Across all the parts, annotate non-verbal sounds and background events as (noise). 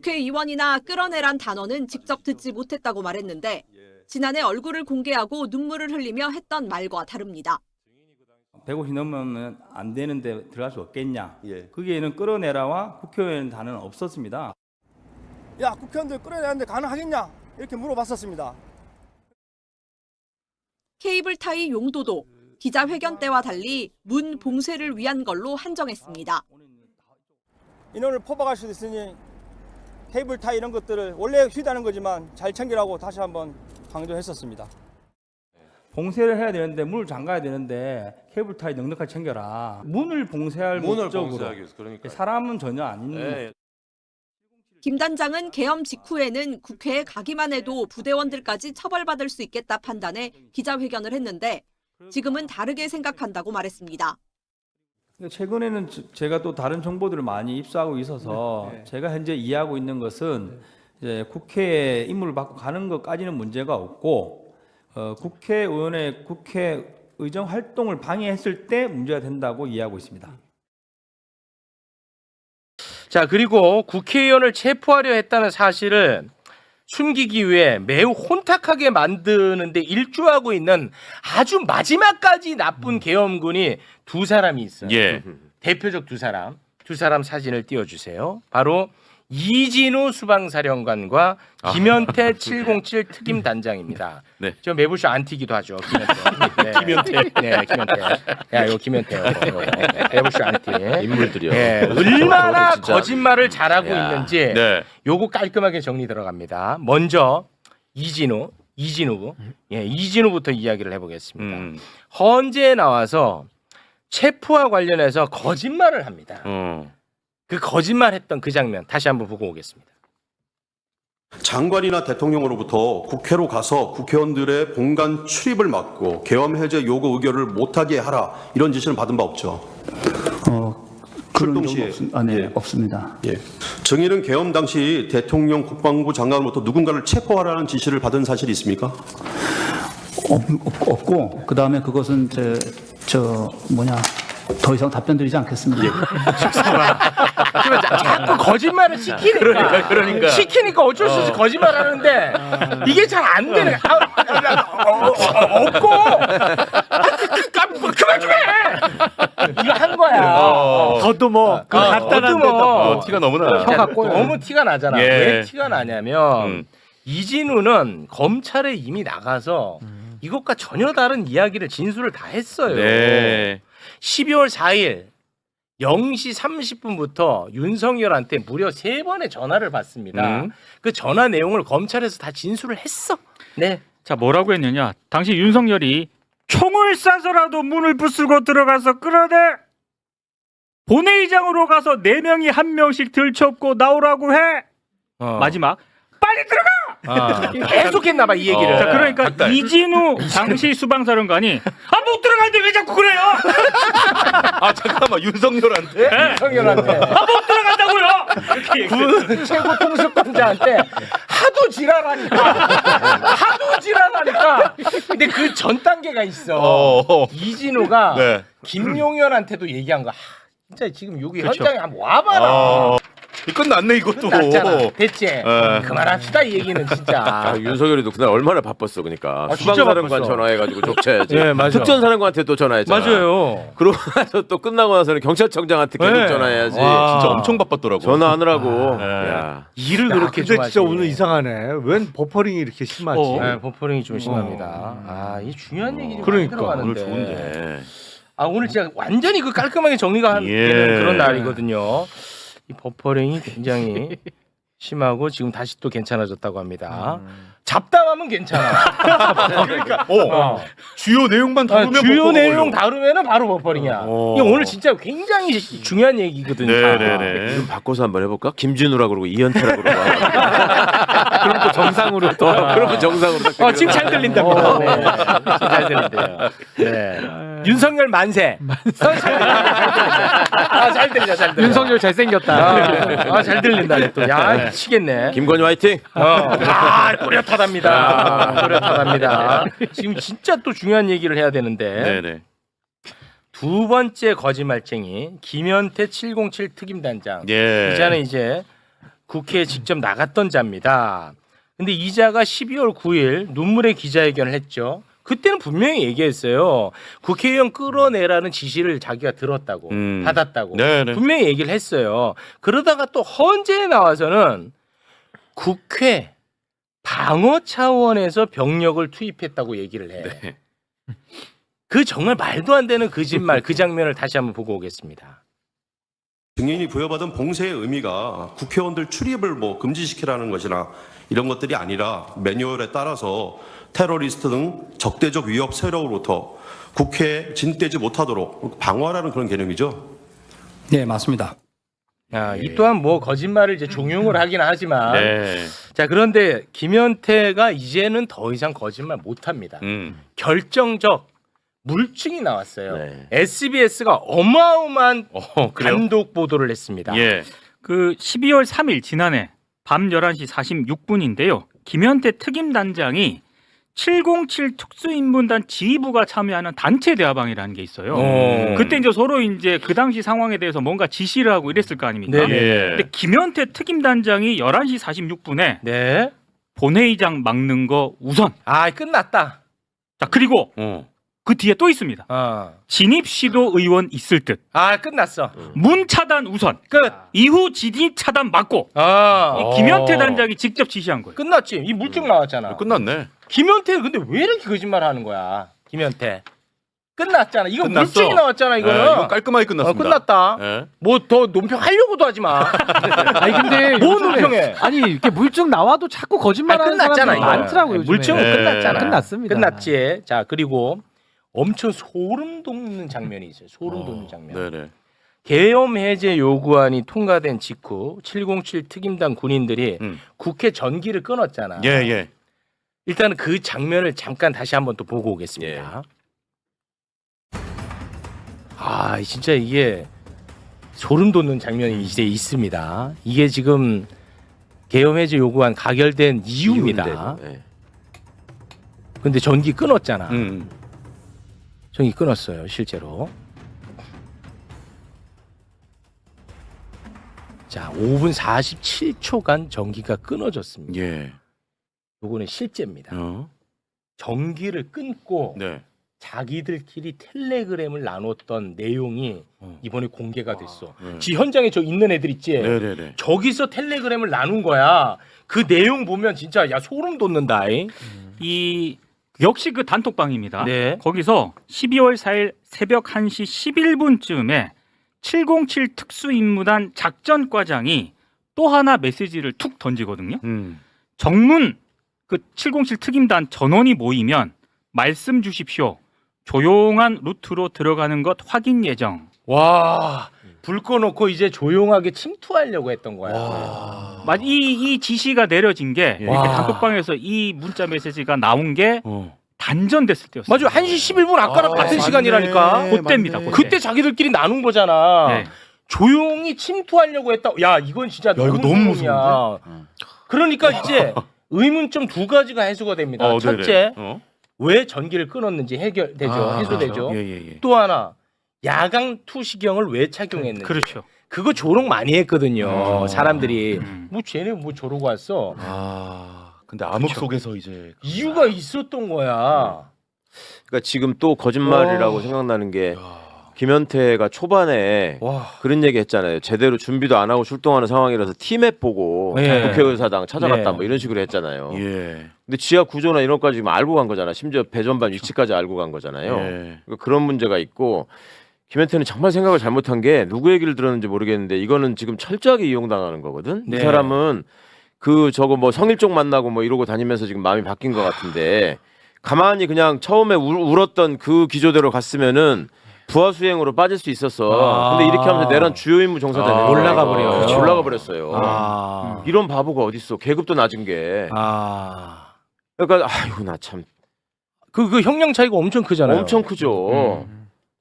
국회의원이나 끌어내란 단어는 직접 듣지 못했다고 말했는데 지난해 얼굴을 공개하고 눈물을 흘리며 했던 말과 다릅니다. 150 넘으면 안 되는데 들어갈 수 없겠냐? 예. 거기에는 끌어내라와 국회의원 단어는 없었습니다. 야 국회의원들 끌어내는데 가능하겠냐 이렇게 물어봤었습니다. 케이블 타이 용도도 기자회견 때와 달리 문 봉쇄를 위한 걸로 한정했습니다. 인원을 포박할 수도 있으니 케이블 타 이런 것들을 원래 휘다는 거지만 잘 챙기라고 다시 한번 강조했었습니다. 봉쇄를 해야 되는데 문을 잠가야 되는데 케이블 타이 넉넉하게 챙겨라. 문을 봉쇄할 문을 목적으로 봉쇄하기 위해서 그러니까. 사람은 전혀 아닌 예. 김 단장은 계엄 직후에는 국회에 가기만 해도 부대원들까지 처벌받을 수 있겠다 판단해 기자회견을 했는데 지금은 다르게 생각한다고 말했습니다. 최근에는 저- 제가 또 다른 정보들을 많이 입수하고 있어서 네. 제가 현재 이해하고 있는 것은 이제 국회에 임무를 받고 가는 것까지는 문제가 없고 어, 국회의원의 국회 의정 활동을 방해했을 때 문제가 된다고 이해하고 있습니다. 자, 그리고 국회의원을 체포하려 했다는 사실을 숨기기 위해 매우 혼탁하게 만드는데 일조하고 있는 아주 마지막까지 나쁜 계엄군이 두 사람이 있어요. 예. 대표적 두 사람. 두 사람 사진을 띄워주세요. 바로 이진우 수방사령관과 김현태 707 특임 단장입니다. 네. 저 매부쇼 안 튀기도 하죠. 김현태. (laughs) 네. 김현태. 네, 김현태. 야, 이거 김현태요. 이거. 매부쇼 안 튀. 인물들이요. 예, 얼마나 진짜. 거짓말을 잘하고 야. 있는지 네. 요거 깔끔하게 정리 들어갑니다. 먼저 이진우, 이진우, 예, 이진우부터 이야기를 해보겠습니다. 음. 헌재에 나와서 체포와 관련해서 거짓말을 합니다. 어. 그 거짓말했던 그 장면 다시 한번 보고 오겠습니다. 장관이나 대통령으로부터 국회로 가서 국회의원들의 본관 출입을 막고 계엄 해제 요구 의결을 못하게 하라 이런 지시는 받은 바 없죠. 어, 그런 시에. 없, 아, 네, 예. 없습니다. 예. 정의는 계엄 당시 대통령 국방부 장관으로부터 누군가를 체포하라는 지시를 받은 사실이 있습니까? 없, 없, 없고 그 다음에 그것은 저, 저 뭐냐 더 이상 답변 드리지 않겠습니다. 그러면 자- 자꾸 거짓말을 시키니까 그러니까. 시키니까 어쩔 수 없이 거짓말 하는데 이게 잘 안 되네. 아, 아, 아, 어, 어, 어, 없고 아, 그, 그, 그, 그만 좀 해. 이거 한 거야. 더듬어. 그 갖다놨는데 어, 티가 너무 나. 자, 너무 티가 나잖아. 예. 왜 티가 나냐면 음. 이진우는 검찰에 이미 나가서 이것과 전혀 다른 이야기를 진술을 다 했어요. 네. 12월 4일 0시 30분부터 윤석열한테 무려 세 번의 전화를 받습니다. 음. 그 전화 내용을 검찰에서 다 진술을 했어. 네. 자 뭐라고 했느냐 당시 윤석열이 총을 쏴서라도 문을 부수고 들어가서 끌어내 본회의장으로 가서 네 명이 한 명씩 들쳐업고 나오라고 해 어. 마지막 빨리 들어가 아. (laughs) 계속했나 봐 이 얘기를. 어. 자 그러니까 닭달. 이진우 당시 수방사령관이 아 못 들어가는데 왜 자꾸 그래요 아 잠깐만 윤석열한테? 윤석열한테 아 못 들어간다고요 이렇게 얘기했어요. 최고 통수권자한테 하도 지랄하니까 하도 지랄하니까 근데 그 전 단계가 있어 어. 이진우가 네. 김용현한테도 얘기한 거 하, 진짜 지금 여기. 현장에 한번 와봐라 어. 끝났네 이것도. 났잖아 됐지 네. 그만합시다 이 얘기는 진짜 (laughs) 아, 윤석열이도 그날 얼마나 바빴어 그러니까 아, 진짜 수방사령관 바빴어. 전화해가지고 족쳐야지 (laughs) 예, 맞아. 특전사령관한테 또 전화했잖아 맞아요 그러고 나서 또 끝나고 나서는 경찰청장한테 계속 네. 전화해야지 와. 진짜 엄청 바빴더라고. 전화하느라고 네. 야. 일을 그렇게 근데 좋아하시 진짜 오늘 이상하네. 웬 버퍼링이 이렇게 심하지? 어. 네, 버퍼링이 좀 심합니다 아 이 중요한 얘기 좀 그러니까, 오늘 들어가는데 좋은데. 아 오늘 진짜 완전히 그 깔끔하게 정리가 한- 예. 되는 그런 날이거든요. 이 버퍼링이 굉장히 (laughs) 심하고 지금 다시 또 괜찮아졌다고 합니다. 잡담하면 괜찮아. (laughs) 그러니까 어. 주요 내용만 아, 다루면 주요 버퍼가 내용 걸려. 다루면은 바로 버퍼링이야. 어. 오늘 진짜 굉장히 중요한 얘기거든요. 네 네 네. 좀 바꿔서 한번 해볼까? 김진우라 그러고 이현태라 그러고 (laughs) 그럼 또 정상으로 또 아. 그러면 정상으로 딱 어, 지금 잘 들린답니다. 어, 네. 지금 잘 들린대요. 네. 윤석열 만세. 아, 잘 들린다, 잘 들린다. 윤석열 잘생겼다 아, 아, 잘 들린다. 또. 야, 미치겠네. 김건희 화이팅 어. 아, 또렷하답니다. 또렷하답니다. 지금 진짜 또 중요한 얘기를 해야 되는데 네네. 두 번째 거짓말쟁이 김현태 707 특임단장. 예. 이자는 이제 국회에 직접 나갔던 자입니다. 근데 이 자가 12월 9일 눈물의 기자회견을 했죠. 그때는 분명히 얘기했어요. 국회의원 끌어내라는 지시를 자기가 들었다고 음. 받았다고 네네. 분명히 얘기를 했어요. 그러다가 또 헌재에 나와서는 국회 방어 차원에서 병력을 투입했다고 얘기를 해. 네. 그 정말 말도 안 되는 거짓말 그 장면을 다시 한번 보고 오겠습니다. 증인이 부여받은 봉쇄의 의미가 국회의원들 출입을 뭐 금지시키라는 것이나 이런 것들이 아니라 매뉴얼에 따라서 테러리스트 등 적대적 위협 세력으로부터 국회에 진입되지 못하도록 방어하라는 그런 개념이죠. 네, 맞습니다. 야, 이 또한 뭐 거짓말을 이제 종용을 하긴 하지만 네. 자 그런데 김현태가 이제는 더 이상 거짓말 못합니다. 음. 결정적 물증이 나왔어요. 네. SBS가 어마어마한 어, 그래요? 단독 보도를 했습니다. 예. 그 12월 3일 지난해 밤 11시 46분인데요. 김현태 특임 단장이 707 특수인문단 지휘부가 참여하는 단체 대화방이라는 게 있어요. 어. 그때 이제 서로 이제 그 당시 상황에 대해서 뭔가 지시를 하고 이랬을 거 아닙니까? 네네. 예. 근데 김현태 특임단장이 11시 46분에 네. 본회의장 막는 거 우선. 아 끝났다. 자, 그리고 어. 그 뒤에 또 있습니다. 어. 진입 시도 의원 있을 듯. 아 끝났어. 문 차단 우선. 끝. 이후 진입 차단 막고. 아. 이 김현태 단장이 직접 지시한 거예요. 끝났지. 이 물증 나왔잖아. 끝났네. 김현태 근데 왜 이렇게 거짓말 하는 거야? 김현태. 끝났잖아. 이거 끝났어. 물증이 나왔잖아 이거는. 예, 이건 깔끔하게 어, 끝났습니다. 끝났다. 예. 뭐 더 논평하려고도 하지 마. (laughs) 아니 근데 뭐 요즘에- 논평해? 아니 이렇게 물증 나와도 자꾸 거짓말하는 아니, 끝났잖아, 사람들이 이거. 많더라고요. 요즘에. 물증은 예. 끝났잖아. 끝났습니다. 끝났지. 자 그리고 엄청 소름 돋는 장면이 있어요. 소름 돋는 장면. 네네. 계엄 해제 요구안이 통과된 직후 707 특임단 군인들이 음. 국회 전기를 끊었잖아. 예, 예. 일단 그 장면을 잠깐 다시 한번 또 보고 오겠습니다. 아, 진짜 이게 소름 돋는 장면이 이제 있습니다. 이게 지금 계엄 해제 요구안 가결된 이유입니다. 이유인데도, 예. 근데 전기 끊었잖아. 음. 전기 끊었어요, 실제로. 자, 5분 47초간 전기가 끊어졌습니다. 예. 요거는 실제입니다. 어. 전기를 끊고 네. 자기들끼리 텔레그램을 나눴던 내용이 어. 이번에 공개가 됐어. 네. 지 현장에 저 있는 애들 있지. 네네네. 저기서 텔레그램을 나눈 거야. 그 내용 보면 진짜 야 소름 돋는다. 이. 이 역시 그 단톡방입니다. 네. 거기서 12월 4일 새벽 1시 11분쯤에 707 특수임무단 작전과장이 또 하나 메시지를 툭 던지거든요. 음. 정문 그 707 특임단 전원이 모이면 말씀 주십시오. 조용한 루트로 들어가는 것 확인 예정. 와. 불 꺼놓고 이제 조용하게 침투하려고 했던 거야. 맞- 이, 이 지시가 내려진 게 이렇게 와. 단톡방에서 이 문자 메시지가 나온 게 어. 단전됐을 때였어요. 맞아. 1시 11분 아까랑 같은 맞네. 시간이라니까. 그때입니다. 그때. 그때 자기들끼리 나눈 거잖아. 네. 조용히 침투하려고 했다. 야, 이건 진짜 너무, 이거 너무 소름이야. 그러니까 이제 의문점 두 가지가 해소가 됩니다. 어. 첫째, 어? 왜 전기를 끊었는지 해결되죠. 아, 해소되죠. 예, 예, 예. 또 하나, 야광 투시경을 왜 착용했는지. 그렇죠. 그거 조롱 많이 했거든요. 어. 사람들이 음. 뭐 쟤네 뭐 저러고 왔어. 아. 근데 암흑 속에서 이제 이유가 있었던 거야. 그러니까 지금 또 거짓말이라고 와. 생각나는 게 김현태가 초반에 와. 그런 얘기 했잖아요. 제대로 준비도 안 하고 출동하는 상황이라서 티맵 보고 예. 국회의사당 찾아갔다 예. 뭐 이런 식으로 했잖아요. 예. 근데 지하 구조나 이런 것까지 지금 알고 간 거잖아. 심지어 배전반 위치까지 알고 간 거잖아요. 예. 그러니까 그런 문제가 있고 김현태는 정말 생각을 잘못한 게 누구 얘기를 들었는지 모르겠는데 이거는 지금 철저하게 이용당하는 거거든. 네. 이 사람은 그 저거 뭐 성일종 만나고 뭐 이러고 다니면서 지금 마음이 바뀐 것 같은데 가만히 그냥 처음에 울, 울었던 그 기조대로 갔으면은 부하 수행으로 빠질 수 있었어. 아. 근데 이렇게 하면서 내란 주요 임무 종사 되는 아, 올라가. 버려요. 그렇지, 올라가 버렸어요. 아. 이런 바보가 어딨어? 계급도 낮은 게. 아. 그러니까 아이고 나 참 그, 그 형량 차이가 엄청 크잖아요. 엄청 크죠.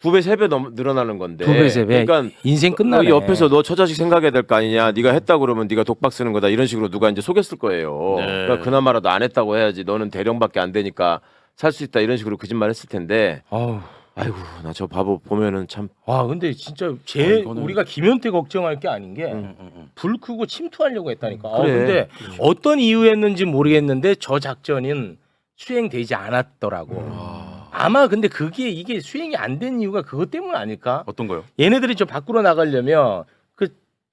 두 배 세 배 넘 늘어나는 건데. 두 배, 세 배. 그러니까 인생 너 끝나네. 옆에서 너 처자식 생각해야 될 거 아니냐. 네가 했다 그러면 네가 독박 쓰는 거다. 이런 식으로 누가 이제 속였을 거예요. 네. 그러니까 그나마라도 안 했다고 해야지. 너는 대령밖에 안 되니까 살 수 있다. 이런 식으로 거짓말 했을 텐데. 어우. 아이고 나 저 바보 보면은 참 와 근데 진짜 제 아, 이거는- 우리가 김현태 걱정할 게 아닌 게 불 음, 음, 음. 끄고 침투하려고 했다니까. 아, 그래. 근데 어떤 이유였는지 모르겠는데 저 작전은 수행되지 않았더라고. 아, 아마 근데 그게 이게 수행이 안 된 이유가 그것 때문 아닐까? 어떤 거요? 얘네들이 저 밖으로 나가려면 그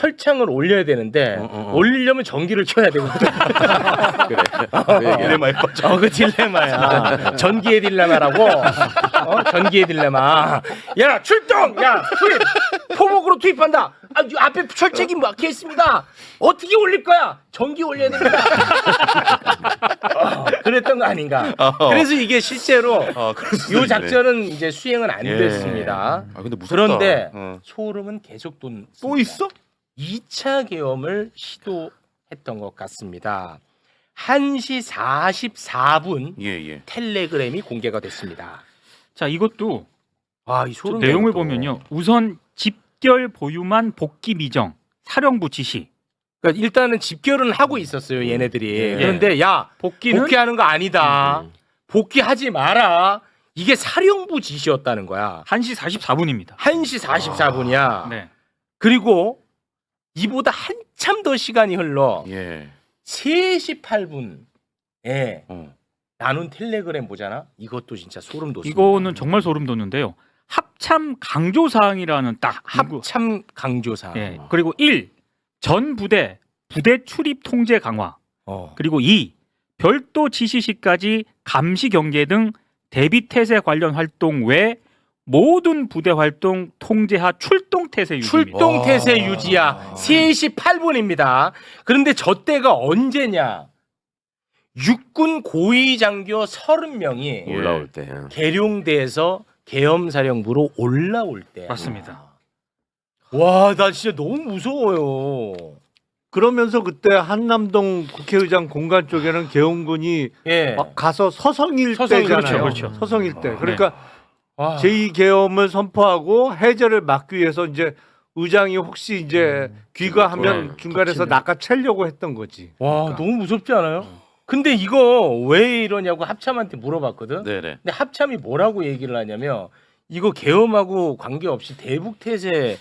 철창을 올려야 되는데 어, 어, 어. 올리려면 전기를 켜야 되거든. (laughs) 그래 그 얘기야. 딜레마에 빠져. 어, 그 딜레마야. 전기의 딜레마라고. 어? 전기의 딜레마. 야, 출동! 야, 투입! 포목으로 투입한다! 아, 이 앞에 철책이 막혀 있습니다! 어떻게 올릴 거야? 전기 올려야 됩니다! 어, 그랬던 거 아닌가. 그래서 이게 실제로 아, 그럴 수도 이 있네. 작전은 이제 수행은 안 예. 됐습니다. 아 근데 무섭다. 그런데 어. 소름은 계속 돈. 또 있어? 2차 계엄을 시도했던 것 같습니다. 1시 44분 예 예. 텔레그램이 공개가 됐습니다. 자 이것도 와, 이저 소름 내용을 돋아. 보면요. 우선 집결 보유만 복귀 미정 사령부 지시. 그러니까 일단은 집결은 하고 있었어요, 얘네들이. 예. 그런데 야, 복귀는 복귀하는 거 아니다. 음. 복귀하지 마라. 이게 사령부 지시였다는 거야. 1시 44분입니다. 1시 44분이야. 네. 그리고 이보다 한참 더 시간이 흘러 예. 3시 8분에 어. 나눈 텔레그램 보잖아. 이것도 진짜 소름 돋습니다. 이거는 정말 소름 돋는데요. 합참 강조 사항이라는 딱. 합참 강조사. 예. 그리고 1. 전 부대 부대 출입 통제 강화. 어. 그리고 2. 별도 지시 시까지 감시 경계 등 대비 태세 관련 활동 외 모든 부대 활동 통제하 출동 태세 유지입니다. 출동 태세 와. 유지야. 3시 8분입니다. 그런데 저 때가 언제냐? 육군 고위 장교 30명이 예. 올라올 때 계룡대에서 계엄사령부로 올라올 때. 맞습니다. 와, 나 진짜 너무 무서워요. 그러면서 그때 한남동 국회의장 공간 쪽에는 계엄군이 예. 막 가서 서성일 서성일, 때잖아요. 그렇죠, 그렇죠. 서성일 때. 그러니까 와. 제2 계엄을 선포하고 해제를 막기 위해서 이제 의장이 혹시 이제 귀가하면 네, 중간에서. 낚아채려고 했던 거지. 와, 너무 무섭지 않아요? 근데 이거 왜 이러냐고 합참한테 물어봤거든. 네네. 근데 합참이 뭐라고 얘기를 하냐면 이거 계엄하고 관계없이 대북 태세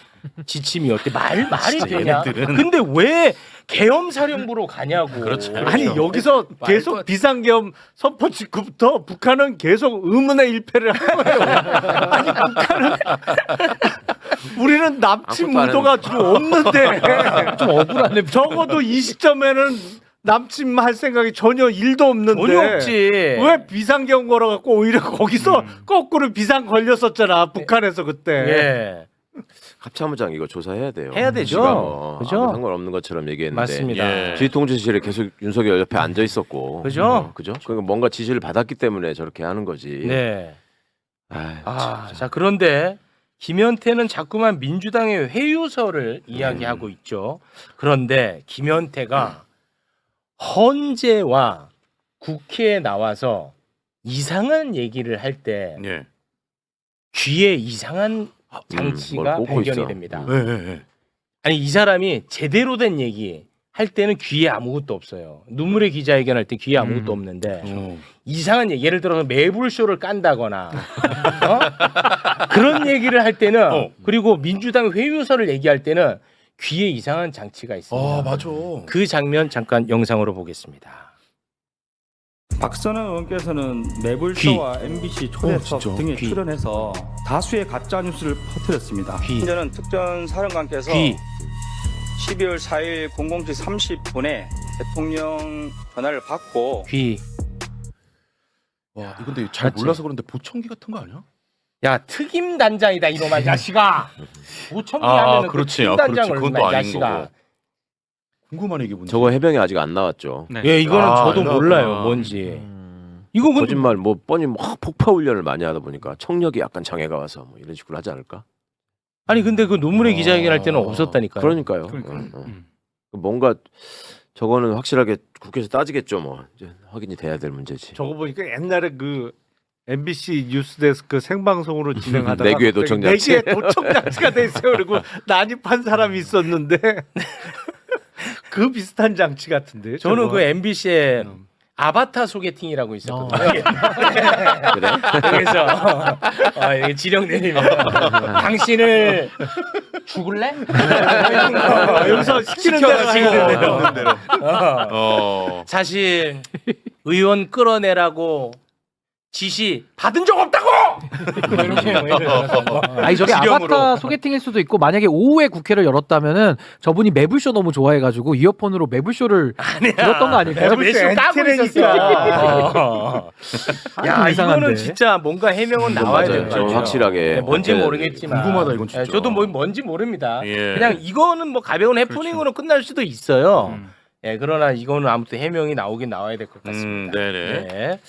지침이 어때? 말 말이 진짜 되냐? 얘네들은. 근데 왜 계엄 사령부로 가냐고. (laughs) 그렇죠. 아니 여기서 계속 비상계엄 선포 직후부터 북한은 계속 의문의 일패를 한 거예요. (laughs) 아니 북한은 (laughs) 우리는 남침 아무것도 안 의도가 지금 없는데 좀 억울하네. 적어도 이 시점에는 남침 할 생각이 전혀 일도 없는데 전혀 없지. 왜 비상계엄 걸어갖고 오히려 거기서 거꾸로 비상 걸렸었잖아 북한에서 그때. 예. (laughs) 합참의장 이거 조사해야 돼요. 해야 되죠. 지가 뭐 그죠? 아무 상관없는 것처럼 얘기했는데 맞습니다. 예. 지휘통제실에 계속 윤석열 옆에 앉아 있었고 그죠? 어, 그죠? 그러니까 뭔가 지시를 받았기 때문에 저렇게 하는 거지. 네. 아이, 아, 진짜. 자 그런데 김현태는 자꾸만 민주당의 회유서를 이야기하고 있죠. 그런데 김현태가 헌재와 국회에 나와서 이상한 얘기를 할 때 예. 귀에 이상한 장치가 뭘 꽂고 발견이 있어. 됩니다. 예, 예, 예. 아니 이 사람이 제대로 된 얘기 할 때는 귀에 아무것도 없어요. 눈물의 기자회견할 때 귀에 아무것도 없는데 어. 이상한 얘기 예를 들어서 매불쇼를 깐다거나 어? (laughs) 그런 얘기를 할 때는 어. 그리고 민주당 회유서를 얘기할 때는 귀에 이상한 장치가 있습니다. 아 맞아. 그 장면 잠깐 영상으로 보겠습니다. 박선원 의원께서는 매불쇼와 MBC 초대석 어? 등에 귀. 출연해서 다수의 가짜 뉴스를 퍼뜨렸습니다. 귀, 저는 특전 사령관께서 귀, 12월 4일 00시 30분에 대통령 전화를 받고 귀. 와, 이거 근데 잘 맞지? 몰라서 그런데 보청기 같은 거 아니야? 야 특임 단장이다 이놈아 이 자식아. (laughs) 보청기 아, 하면은 그 그렇지. 특임 아, 그렇지. 단장을 그건 얼마 또이 아닌 자식아. 거고. 궁금하네 이게 뭔지. 저거 해병이 아직 안 나왔죠. 네. 예, 이거는 아, 저도 이거 몰라요 그렇구나. 뭔지. 이거 근데 거짓말 뭐 뻔히 막 폭파 훈련을 많이 하다 보니까 청력이 약간 장애가 와서 뭐 이런 식으로 하지 않을까? 아니 근데 그 눈물의 기자회견 할 때는 아, 없었다니까요. 그러니까요. 그러니까. 어, 어. 음. 뭔가 저거는 확실하게 국회에서 따지겠죠. 뭐 이제 확인이 돼야 될 문제지. 저거 보니까 옛날에 그 MBC 뉴스데스크 생방송으로 진행하다가 내귀에 갑자기 도청장치. 내귀에 도청장치가 돼 있어요. 그리고 난입한 사람이 있었는데 (laughs) 그 비슷한 장치 같은데. 저는 저거. 그 MBC에 음. 아바타 소개팅이라고 있었거든요. (laughs) 그래? 그래서 어, 이게 지령 내리면 당신을 죽을래? 여기서 시키는 시켜가지고. 대로 하는 대로. 어. 어. 사실 의원 끌어내라고 지시 받은 적 없다고. 뭐 이렇게. (laughs) 아니 저게 지령으로. 아바타 소개팅일 수도 있고 만약에 오후에 국회를 열었다면은 저분이 매불쇼 너무 좋아해가지고 이어폰으로 매불쇼를 들었던 거 아닐까요? 매불쇼 까고 있었어. 어. 야 이상한데. 이거는 진짜 뭔가 해명은 나와야 맞아요. 좀 같아요. 확실하게. 네, 뭔지 네. 모르겠지만 궁금하다, 이건 진짜. 네, 저도 뭐 뭔지 모릅니다. 예. 그냥 이거는 뭐 가벼운 해프닝으로 끝날 수도 있어요. 음. 예, 그러나 이거는 아무튼 해명이 나오긴 나와야 될 것 같습니다. 음, 네네. 네.